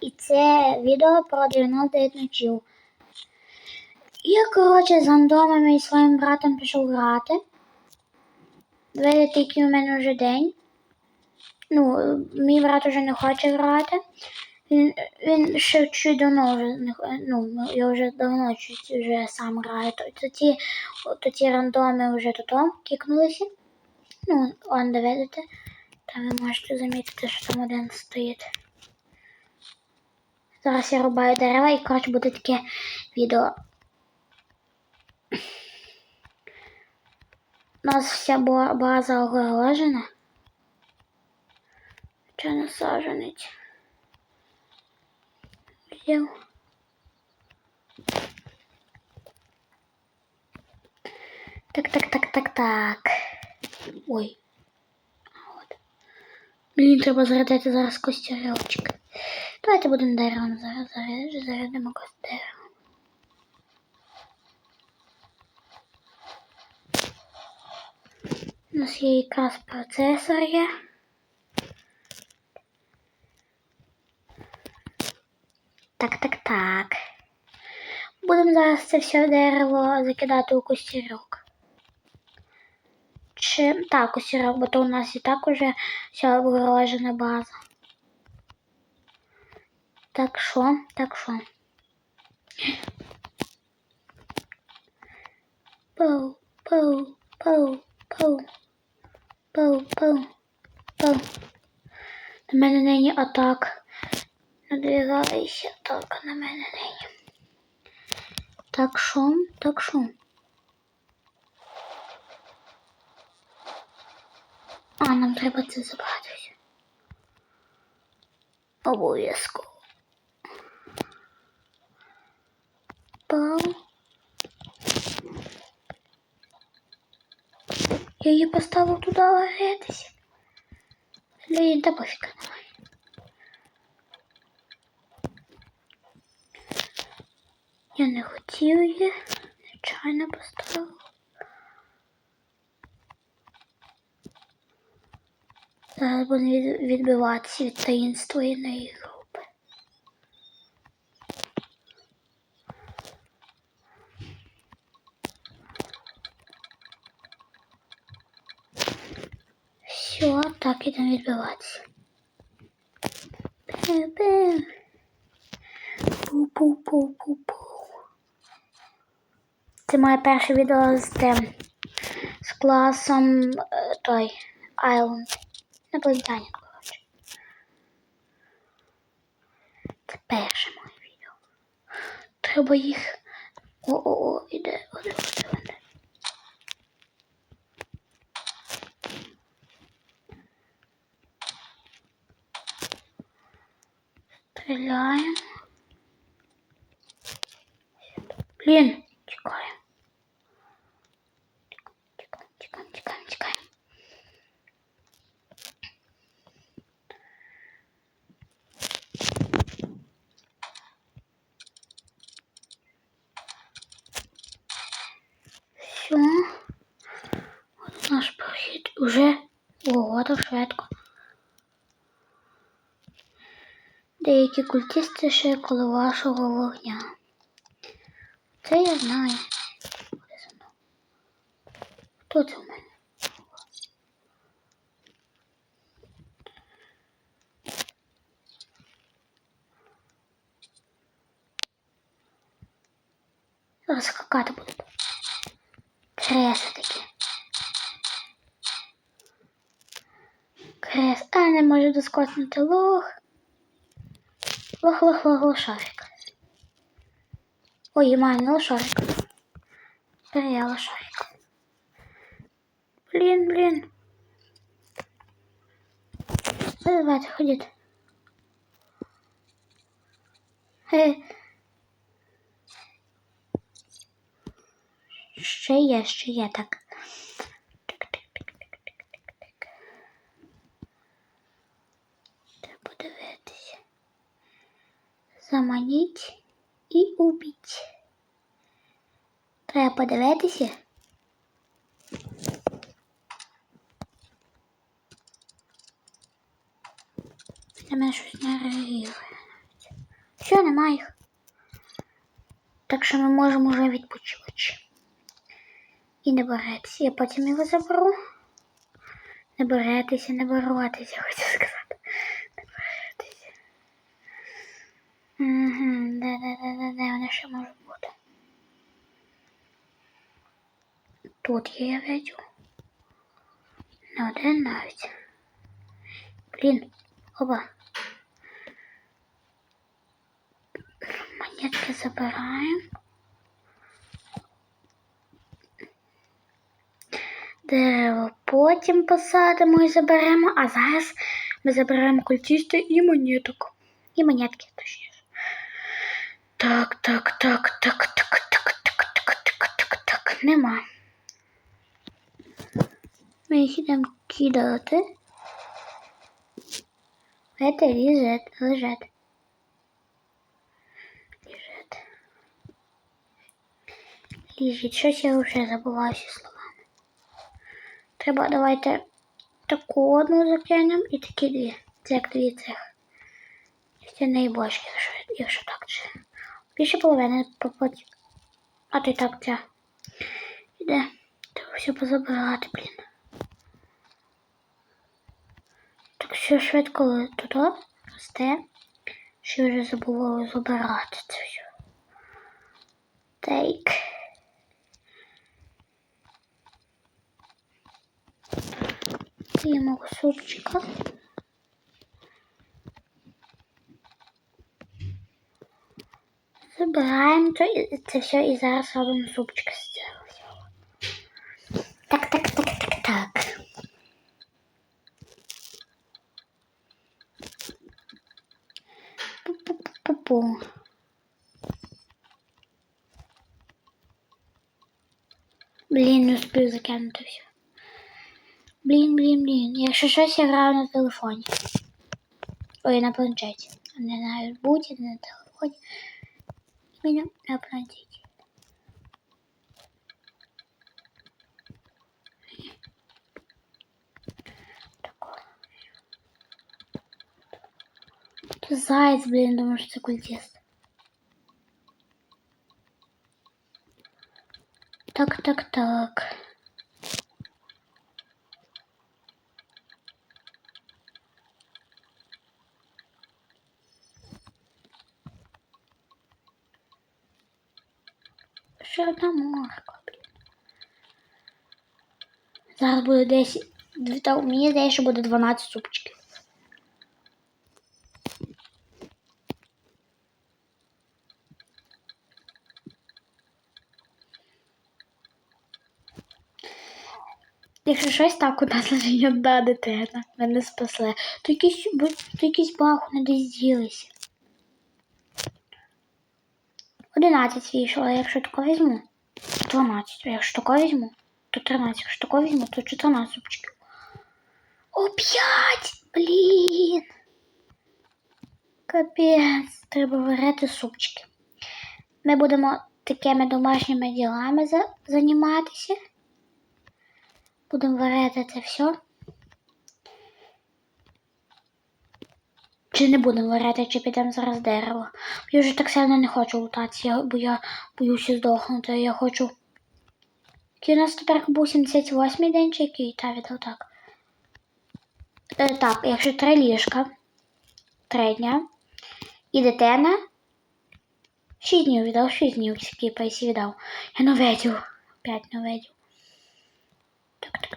І це відео про 99 ночів. Я, коротше, з рандомами і своїм братом пішов грати. Видите, який у мене вже день. Ну, мій брат вже не хоче грати. Він, він ще чуть давно вже ну, я вже давно чуть вже сам граю. То, ті, то ті рандоми вже тут кікнулися. Ну, он де видите. Там ви можете замітити, що там один стоїть. Зараз я рубаю дерева і коротше буде таке відео. У нас вся база огорожена. Чи не саженець? Взяв. Так, так, так, так, так. Ой. От. Блін, треба зарядити зараз костерочок. Давайте будемо деревом зараз заряд- зарядимо костером. У нас є якраз процесор є. Так, так, так. Будемо зараз це все дерево закидати у костерок. Чи так, костерок, бо то у нас і так уже вся обгорожена база. Так що, так що. Пау, пау, пау, пау, пау, пау, пау. На мене нині атак. Надвигається атака на мене нині. Так що, так що. А, нам треба це забрати. Обов'язково. Пау. Я поставив туди варитися. Блін, та пофіг немає. Я не хотів її, нечайно поставив. Зараз від- відбиватися від таїнственної групи. Все, так ідемо відбиватися. Пе-пе. Пу-пу-пу-пу-пу. Це моє перше відео з тим. З класом е, той Island. Інопланетянин, коротше. Це перше моє відео. Треба їх. О-о-о, іде, оде, Стріляємо. Блін, тікаємо. Тікаємо, тікаємо, тікаємо, тікаємо. Все. От наш прохід уже ого, так Деякі культисти ще коло вашого вогня. Це я знаю. Хто це в мене? Зараз скакати буде. Креси такі. Крес. А, не можу доскоснути лох. Лох, лох, лох, лошарик. Ой, май, не лошарик. Тепер я лошарик. Блін, блін. Ну, давайте, ходіть. Е. Ще є, ще є так. Тик-тик-тик-тик-тик-тик. Треба подивитися. Заманіть і убіть. Треба подивитися. На мене щось не реагує. Все, немає їх. Так що ми можемо вже відпочивати. І не беретеся. Я потім його заберу. Не беретеся, не боротися, Тут я видю. Не один навіть. Блін, оба. Монетки забираємо. Дерево потім посадимо і заберемо, а зараз ми заберемо культісти і монеток. І монетки, точніше. Так, так, так, так, так, так, так, так, так, так, так, нема. Ми їх ідемо кидати. Это лежит, лежит. Лежит. Лежить. Щось я забула всі словами. Треба давайте таку одну закинемо і такі дві. Це як дві цих. Це найбільші, якщо, якщо так це. Більше половини попоть. А й так ця. Іде. Треба все позабирати, блін. Все швидко тут росте, що вже забула забирати це все. Так. П'ємо супчика. Забираємо це все і зараз робимо супчик з Пу-пу-пу-пу. Блін, не успів закинути все. Блін, блін, блін. Якщо щось я граю на телефоні. Ой, на планшеті. Не на ноутбуці, не на телефоні. Мене на планшеті. заяц, блін, думаю, що це культист. Так, так, так. Ще одна морква, блін. Зараз буде 10. Та мені здається, що буде 12 супчиків. Якщо щось так у нас лежить одна дитина, мене спасли. То якісь, то якісь бахуни десь ділися. 11 вийшло, а якщо тако візьму, 12. А якщо тако візьму, то 13. Якщо тако візьму, то 14 супчиків. О, 5! Блін! Капець, треба варити супчики. Ми будемо такими домашніми ділами за, займатися. Будемо варити це все. Чи не будемо варити, чи підемо зараз дерево. Я вже так сильно не хочу лутатися, бо я боюся здохнути. Я хочу. Який у нас тепер був 78 день, чи який? Та відео так. Е, так, якщо три ліжка, три дня. І дитина. Шість днів віддав, шість днів скільки пейсі віддав. Я не видів. П'ять не.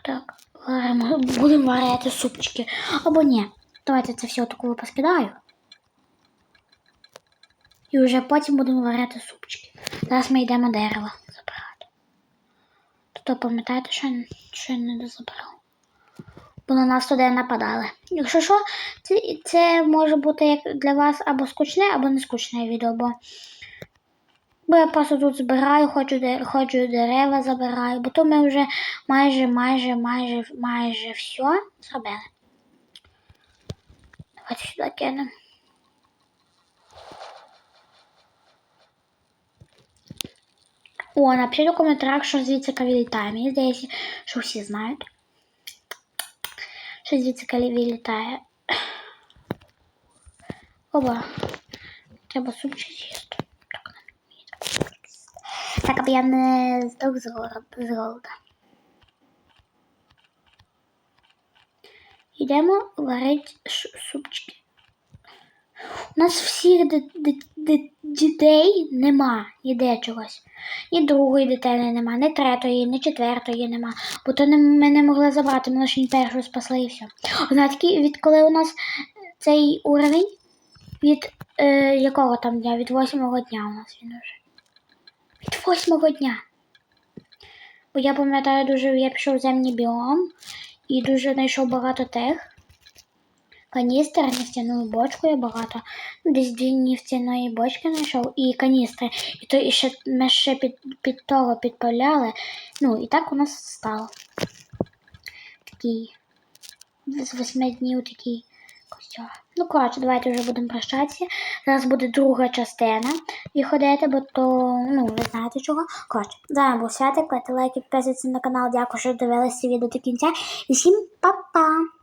Так. Варимо, будемо варити супчики. Або ні. Давайте це все таку поскидаю. І вже потім будемо варити супчики. Зараз ми йдемо дерево забирати. Тобто пам'ятаєте, що, що я не дозабрав? Бо на нас туди нападали. Якщо що, це, це може бути як для вас або скучне, або не скучне відео, бо, бо я просто тут збираю, хочу, хочу дерева забираю, бо то ми вже майже, майже, майже, майже все зробили. Давайте сюди кинемо. О, напишіть у коментарях, що звідси вилітає. Мені здається, що всі знають. Що звідси вилітає. Оба. Треба супчик з'їсти. Так, нам ні, треба супчик з'їсти. Так, аби я не здох з голоду. Йдемо варити супчики. У нас всіх дітей нема ніде чогось. Ні другої дитини нема, ні третьої, ні четвертої нема. Бо то ми не могли забрати, ми лише першу спасли і все. Знаєте, відколи у нас цей уровень від е, якого там дня? Від восьмого дня у нас він уже. Восьмого дня. Бо я пам'ятаю дуже, я пішов в земний біом і дуже знайшов багато тех. Каністр, нефтяну бочку я багато. Ну, Десь дві нефтяної бочки знайшов і каністри. І то і ще ми ще під, під того підпаляли. Ну, і так у нас стало. Такий з восьми днів такий костюм. Ну, коротше, давайте вже будемо прощатися. Зараз буде друга частина і ходити, бо то, ну, ви знаєте чого. Коротше, зараз був Святик, лайки, підписуйтесь на канал. Дякую, що дивилися відео до кінця. І всім па-па!